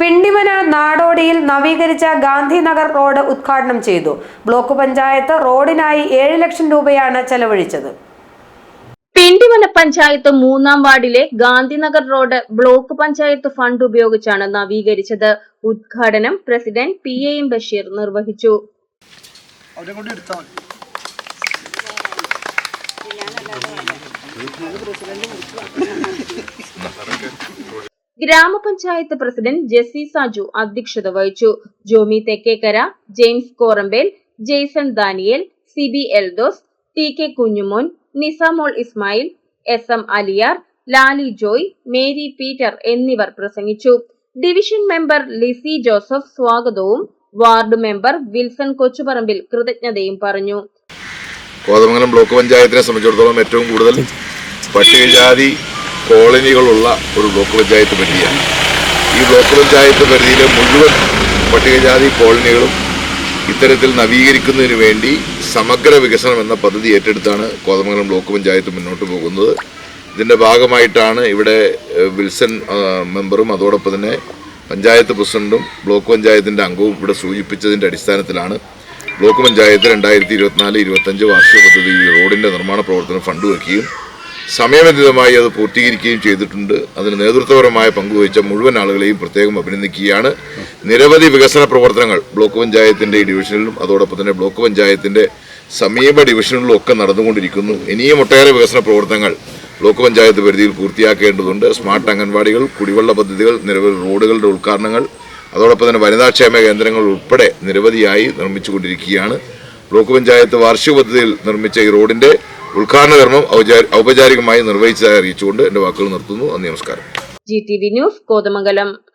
പിണ്ടിമന നാടോടിയിൽ നവീകരിച്ച ഗാന്ധിനഗർ റോഡ് ഉദ്ഘാടനം ചെയ്തു. ബ്ലോക്ക് പഞ്ചായത്ത് റോഡിനായി ഏഴ് ലക്ഷം രൂപയാണ് ചെലവഴിച്ചത്. പിണ്ടിമല പഞ്ചായത്ത് മൂന്നാം വാർഡിലെ Gandhinagar road block panchayat fund ഉപയോഗിച്ചാണ് നവീകരിച്ചത്. ഉദ്ഘാടനം president P A M Basheer നിർവഹിച്ചു. മതി. ഗ്രാമപഞ്ചായത്ത് പ്രസിഡന്റ് ജെസി സാജു അധ്യക്ഷത വഹിച്ചു. Jomy Thekkekara James Korambel Jaison Daniel Siby Eldhose T K Kunjumon Nisamol Ismail S M Aliyar Lali Joy Mary Peter എന്നിവർ പ്രസംഗിച്ചു. ഡിവിഷൻ മെമ്പർ ലിസി ജോസഫ് സ്വാഗതവും വാർഡ് മെമ്പർ വിൽസൺ കൊച്ചുപറമ്പിൽ കൃതജ്ഞതയും പറഞ്ഞു. കോതമംഗലം ബ്ലോക്ക് പഞ്ചായത്തിനെ സംബന്ധിച്ചിടത്തോളം ഏറ്റവും കൂടുതൽ പട്ടികജാതി കോളനികളുള്ള ഒരു ബ്ലോക്ക് പഞ്ചായത്ത് പരിധിയാണ്. ഈ ബ്ലോക്ക് പഞ്ചായത്ത് പരിധിയിലെ മുഴുവൻ പട്ടികജാതി കോളനികളും ഇത്തരത്തിൽ നവീകരിക്കുന്നതിന് വേണ്ടി സമഗ്ര വികസനം എന്ന പദ്ധതി ഏറ്റെടുത്താണ് കോതമംഗലം ബ്ലോക്ക് പഞ്ചായത്ത് മുന്നോട്ട് പോകുന്നത്. ഇതിന്റെ ഭാഗമായിട്ടാണ് ഇവിടെ വിൽസൺ മെമ്പറും അതോടൊപ്പം തന്നെ പഞ്ചായത്ത് പ്രസിഡന്റും ബ്ലോക്ക് പഞ്ചായത്തിന്റെ അംഗവും ഇവിടെ സൂചിപ്പിച്ചതിന്റെ അടിസ്ഥാനത്തിലാണ് ബ്ലോക്ക് പഞ്ചായത്ത് രണ്ടായിരത്തി ഇരുപത്തിനാല് ഇരുപത്തഞ്ച് വാർഷിക പദ്ധതി റോഡിന്റെ നിർമ്മാണ പ്രവർത്തനം ഫണ്ട് വയ്ക്കുകയും സമയബന്ധിതമായി അത് പൂർത്തീകരിക്കുകയും ചെയ്തിട്ടുണ്ട്. അതിന് നേതൃത്വപരമായ പങ്കുവഹിച്ച മുഴുവൻ ആളുകളെയും പ്രത്യേകം അഭിനന്ദിക്കുകയാണ്. നിരവധി വികസന പ്രവർത്തനങ്ങൾ ബ്ലോക്ക് പഞ്ചായത്തിന്റെ ഡിവിഷനിലും അതോടൊപ്പം തന്നെ ബ്ലോക്ക് പഞ്ചായത്തിന്റെ സമീപ ഡിവിഷനിലും ഒക്കെ നടന്നുകൊണ്ടിരിക്കുന്നു. ഇനിയും ഒട്ടേറെ വികസന പ്രവർത്തനങ്ങൾ ബ്ലോക്ക് പഞ്ചായത്ത് പരിധിയിൽ പൂർത്തിയാക്കേണ്ടതുണ്ട്. സ്മാർട്ട് അംഗൻവാടികൾ കുടിവെള്ള പദ്ധതികൾ നിരവധി റോഡുകളുടെ ഉദ്ഘാടനങ്ങൾ അതോടൊപ്പം തന്നെ വനിതാക്ഷേമ കേന്ദ്രങ്ങൾ ഉൾപ്പെടെ നിരവധിയായി നിർമ്മിച്ചുകൊണ്ടിരിക്കുകയാണ്. ബ്ലോക്ക് പഞ്ചായത്ത് വാർഷിക പദ്ധതിയിൽ നിർമ്മിച്ച ഈ റോഡിന്റെ ഉദ്ഘാടന കർമ്മം ഔപചാരികമായി നിർവഹിച്ചതായി അറിയിച്ചുകൊണ്ട് എന്റെ വാക്കുകൾ നിർത്തുന്നു. നമസ്കാരം. G T V news Kothamangalam.